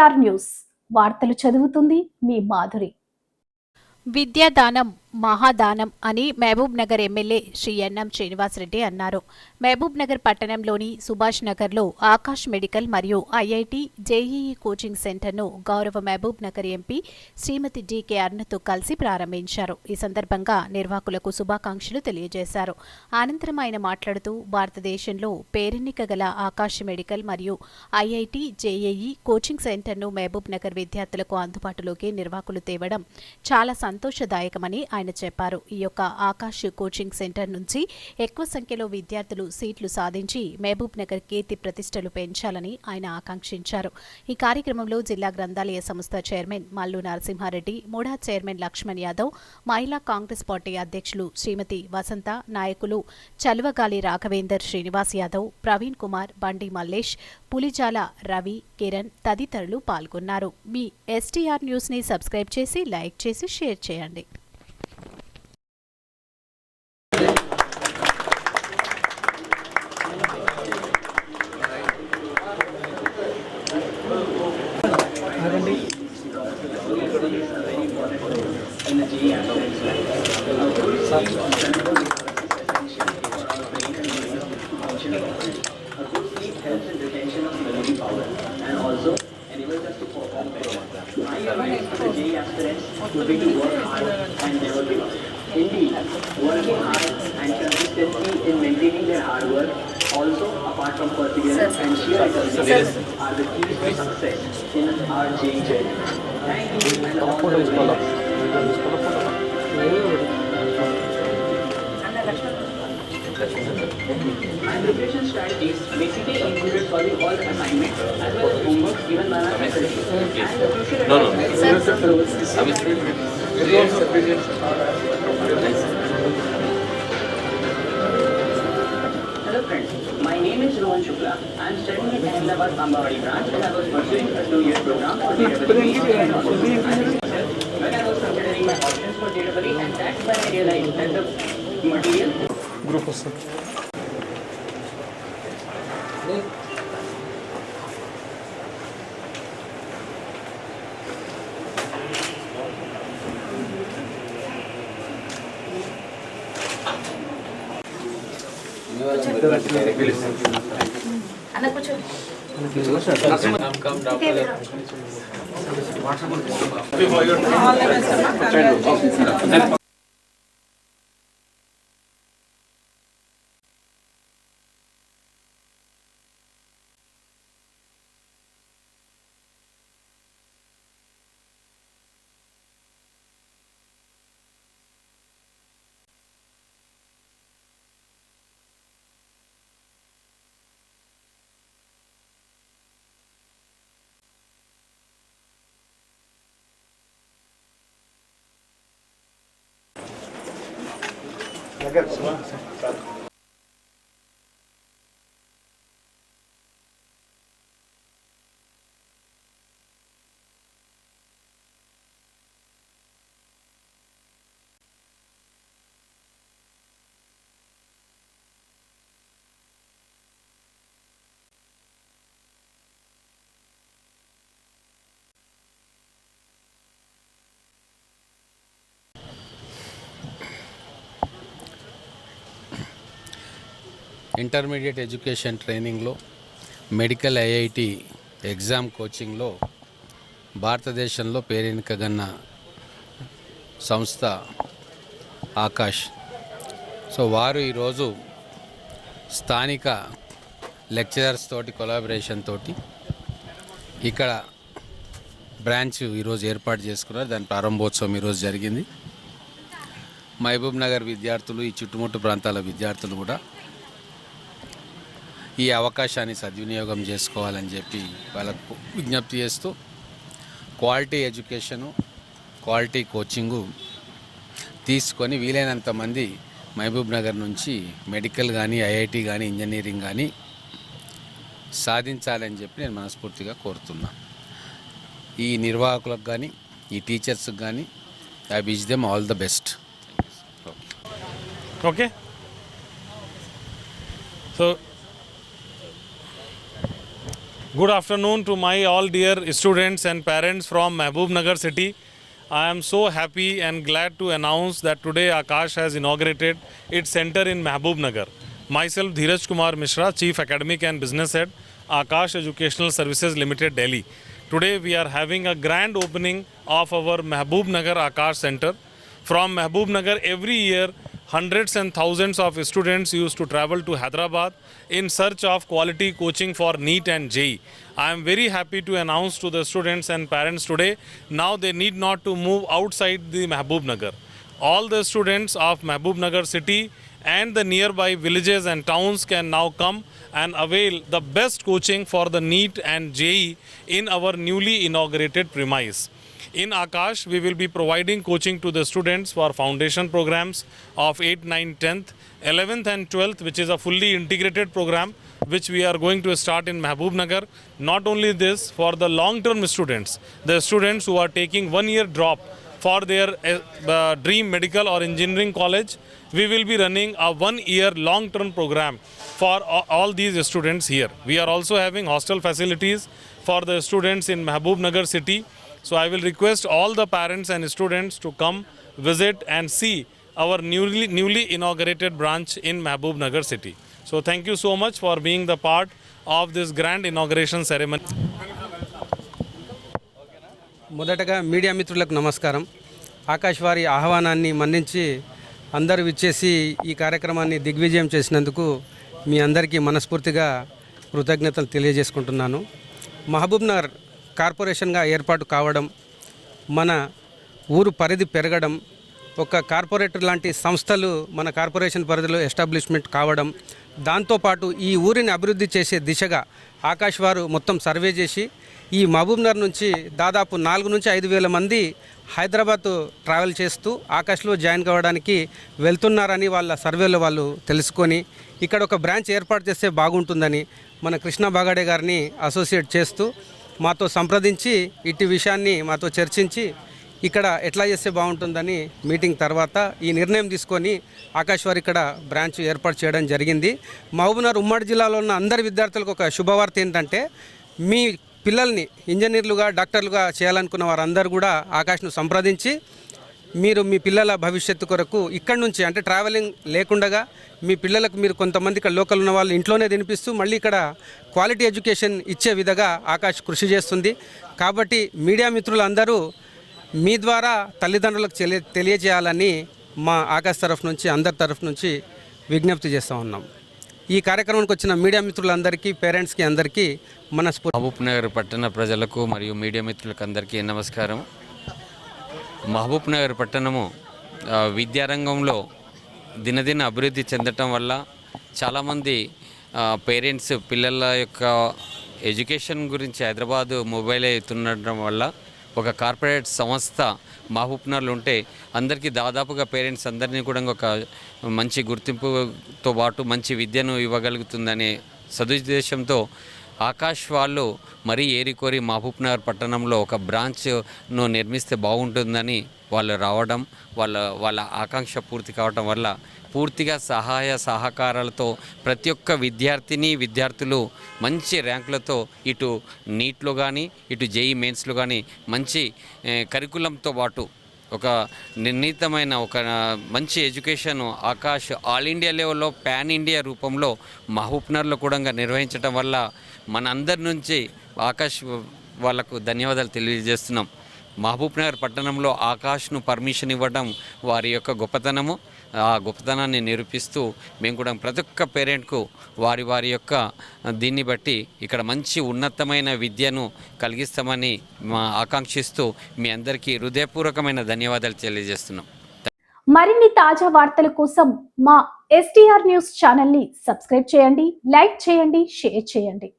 Welcome news. వార్తలు చదువుతుంది మీ మాధురి. విద్యాదానం మహాదానం అని మహబూబ్ నగర్ ఎమ్మెల్యే శ్రీ ఎన్ఎం శ్రీనివాసరెడ్డి అన్నారు. మహబూబ్ నగర్ పట్టణంలోని సుభాష్ నగర్లో ఆకాష్ మెడికల్ మరియు ఐఐటి జేఈఈ కోచింగ్ సెంటర్ను గౌరవ మహబూబ్ నగర్ ఎంపీ శ్రీమతి డికే అరుణతో కలిసి ప్రారంభించారు. ఈ సందర్భంగా నిర్వాహకులకు శుభాకాంక్షలు తెలియజేశారు. అనంతరం ఆయన మాట్లాడుతూ భారతదేశంలో పేరెన్నిక గల ఆకాష్ మెడికల్ మరియు ఐఐటి జేఏఈ కోచింగ్ సెంటర్ను మహబూబ్ నగర్ విద్యార్థులకు అందుబాటులోకి నిర్వాహకులు తేవడం చాలా సంతోషదాయకమని ఆయన చెప్పారు. ఈ యొక్క ఆకాష్ కోచింగ్ సెంటర్ నుంచి ఎక్కువ సంఖ్యలో విద్యార్థులు సీట్లు సాధించి మహబూబ్ నగర్ కీర్తి ప్రతిష్టలు పెంచాలని ఆయన ఆకాంక్షించారు. ఈ కార్యక్రమంలో జిల్లా గ్రంథాలయ సంస్థ చైర్మన్ మల్లు నరసింహారెడ్డి మూడా చైర్మన్ లక్ష్మణ్ యాదవ్ మహిళా కాంగ్రెస్ పార్టీ అధ్యక్షులు శ్రీమతి వసంత నాయకులు చలువగాలి రాఘవేందర్ శ్రీనివాస్ యాదవ్ ప్రవీణ్ కుమార్ బండి మల్లేష్ పులిజాల రవి కిరణ్ తదితరులు పాల్గొన్నారు. మీ ఎస్టీఆర్ న్యూస్ని సబ్స్క్రైబ్ చేసి లైక్ చేసి షేర్ చేయండి helps Indeed, working hard and consistency in maintaining their hard work also apart from perseverance and sheer determination are the keys to success in our JEE journey. Thank you. And all the very best. My preparation strategies basically included solving all the assignments as well as homework given by my faculty. And the future no, no. Hello is Shukla. I studying at Ahmedabad Ambawadi branch and I was pursuing a two-year program for automation. When I was considering my options for data and that's when I realized that the material అన్న కూర్చోండి WhatsApp Gibt's. Intermediate education ట్రైనింగ్లో medical IIT exam కోచింగ్లో భారతదేశంలో పేరెన్నికగన్న సంస్థ Akash. So వారు ఈరోజు స్థానిక lecturers తోటి కొలాబరేషన్ తోటి ఇక్కడ బ్రాంచ్ ఈరోజు ఏర్పాటు చేసుకున్నారు. దాని ప్రారంభోత్సవం ఈరోజు జరిగింది. మహబూబ్ నగర్ విద్యార్థులు ఈ చుట్టుముట్టు ప్రాంతాల విద్యార్థులు కూడా ఈ అవకాశాన్ని సద్వినియోగం చేసుకోవాలని చెప్పి వాళ్ళకు విజ్ఞప్తి చేస్తూ క్వాలిటీ ఎడ్యుకేషను క్వాలిటీ కోచింగు తీసుకొని వీలైనంత మంది మహబూబ్ నగర్ నుంచి మెడికల్ కానీ ఐఐటి కానీ ఇంజనీరింగ్ కానీ సాధించాలని చెప్పి నేను మనస్ఫూర్తిగా కోరుతున్నా. ఈ నిర్వాహకులకు కానీ ఈ టీచర్స్కి కానీ I wish them all the best. Okay so Good afternoon to my all dear students and parents from Mehboob Nagar city. I am so happy and glad to announce that today Akash has inaugurated its center in Mehboob Nagar. Myself Dheeraj Kumar Mishra, Chief Academic and Business Head, Akash Educational Services Limited, Delhi. Today we are having a grand opening of our Mehboob Nagar Akash Center. From Mehboob Nagar every year hundreds and thousands of students used to travel to Hyderabad in search of quality coaching for NEET and JEE. I am very happy to announce to the students and parents today now they need not to move outside the Mehboob Nagar. All the students of Mehboob Nagar city and the nearby villages and towns can now come and avail the best coaching for the NEET and JEE in our newly inaugurated premise. In Akash, we will be providing coaching to the students for foundation programs of 8, 9, 10th, 11th, and 12th, which is a fully integrated program which we are going to start in Mehboob Nagar. Not only this, for the long term students, the students who are taking one year drop for their uh, uh, dream medical or engineering college, we will be running a one year long term program for all these students here. We are also having hostel facilities for the students in Mehboob Nagar city. So I will request all the parents and students to come visit and see our newly newly inaugurated branch in Mahabub Nagar city so thank you so much for being the part of this grand inauguration ceremony మొదటగా media మిత్రులకు నమస్కారం. ఆకాశవాణి ఆహ్వానాన్ని మన్నించి అందరూ విచ్చేసి ఈ కార్యక్రమాన్ని దిగ్విజయం చేసినందుకు మీ అందరికీ మనస్ఫూర్తిగా కృతజ్ఞతలు తెలియజేసుకుంటున్నాను. మహబూబ్ నగర్ కార్పొరేషన్గా ఏర్పాటు కావడం మన ఊరు పరిధి పెరగడం ఒక కార్పొరేటర్ లాంటి సంస్థలు మన కార్పొరేషన్ పరిధిలో ఎస్టాబ్లిష్మెంట్ కావడం దాంతోపాటు ఈ ఊరిని అభివృద్ధి చేసే దిశగా ఆకాష్ వారు మొత్తం సర్వే చేసి ఈ మహబూబ్నగర్ నుంచి దాదాపు నాలుగు నుంచి ఐదు వేల మంది హైదరాబాద్ ట్రావెల్ చేస్తూ ఆకాష్లో జాయిన్ కావడానికి వెళ్తున్నారని వాళ్ళ సర్వేలో వాళ్ళు తెలుసుకొని ఇక్కడ ఒక బ్రాంచ్ ఏర్పాటు చేస్తే బాగుంటుందని మన కృష్ణ బాగాడే గారిని అసోసియేట్ చేస్తూ మాతో సంప్రదించి ఇట్టి విషయాన్ని మాతో చర్చించి ఇక్కడ ఎట్లా చేస్తే బాగుంటుందని మీటింగ్ తర్వాత ఈ నిర్ణయం తీసుకొని ఆకాశ్ వారి ఇక్కడ బ్రాంచ్ ఏర్పాటు చేయడం జరిగింది. మహబూబ్నగర్ ఉమ్మడి జిల్లాలో ఉన్న అందరి విద్యార్థులకు ఒక శుభవార్త ఏంటంటే మీ పిల్లల్ని ఇంజనీర్లుగా డాక్టర్లుగా చేయాలనుకున్న వారందరూ కూడా ఆకాష్ను సంప్రదించి మీరు మీ పిల్లల భవిష్యత్తు కొరకు ఇక్కడి నుంచి అంటే ట్రావెలింగ్ లేకుండగా మీ పిల్లలకు మీరు కొంతమంది ఇక్కడ లోకల్ ఉన్న వాళ్ళు ఇంట్లోనే తినిపిస్తూ మళ్ళీ ఇక్కడ క్వాలిటీ ఎడ్యుకేషన్ ఇచ్చే విధంగా ఆకాష్ కృషి చేస్తుంది. కాబట్టి మీడియా మిత్రులందరూ మీ ద్వారా తల్లిదండ్రులకు తెలియ తెలియజేయాలని మా ఆకాశ్ తరఫు నుంచి అందరి తరఫు నుంచి విజ్ఞప్తి చేస్తూ ఉన్నాం. ఈ కార్యక్రమానికి వచ్చిన మీడియా మిత్రులందరికీ పేరెంట్స్కి అందరికీ మనస్ఫూర్తి మహబూబ్ నగర్ పట్టణ ప్రజలకు మరియు మీడియా మిత్రులకు అందరికీ నమస్కారం. మహబూబ్ నగర్ పట్టణము విద్యారంగంలో దినదిన అభివృద్ధి చెందటం వల్ల చాలామంది పేరెంట్స్ పిల్లల యొక్క ఎడ్యుకేషన్ గురించి హైదరాబాదు మొబైల్ అవుతుండటం వల్ల ఒక కార్పొరేట్ సంస్థ మహబూబ్నగర్లో ఉంటే అందరికీ దాదాపుగా పేరెంట్స్ అందరినీ కూడా ఒక మంచి గుర్తింపుతో పాటు మంచి విద్యను ఇవ్వగలుగుతుందనే సదుద్దేశంతో ఆకాష్ వాళ్ళు మరీ ఏరికోరి మహబూబ్నగర్ పట్టణంలో ఒక బ్రాంచ్ను నిర్మిస్తే బాగుంటుందని వాళ్ళు రావడం వాళ్ళ వాళ్ళ ఆకాంక్ష పూర్తి కావడం వల్ల పూర్తిగా సహాయ సహకారాలతో ప్రతి ఒక్క విద్యార్థిని విద్యార్థులు మంచి ర్యాంకులతో ఇటు నీట్లో కానీ ఇటు జేఈ మెయిన్స్లో కానీ మంచి కరికులంతో పాటు ఒక నిర్ణీతమైన ఒక మంచి ఎడ్యుకేషన్ ఆకాష్ ఆల్ ఇండియా లెవెల్లో పాన్ ఇండియా రూపంలో మహబూబ్నగర్లో కూడా నిర్వహించడం వల్ల మన అందరి నుంచి ఆకాష్ వాళ్ళకు ధన్యవాదాలు తెలియజేస్తున్నాం. మహబూబ్నగర్ పట్టణంలో ఆకాష్ను పర్మిషన్ ఇవ్వడం వారి యొక్క గొప్పతనము. ఆ గొప్పతనాన్ని నిరూపిస్తూ మేము కూడా ప్రతి ఒక్క పేరెంట్కు వారి వారి యొక్క దీన్ని బట్టి ఇక్కడ మంచి ఉన్నతమైన విద్యను కలిగిస్తామని మా ఆకాంక్షిస్తూ మీ అందరికీ హృదయపూర్వకమైన ధన్యవాదాలు తెలియజేస్తున్నాం. మరిన్ని తాజా వార్తల కోసం మా ఎస్టీఆర్ న్యూస్ ఛానల్ని సబ్స్క్రైబ్ చేయండి లైక్ చేయండి షేర్ చేయండి.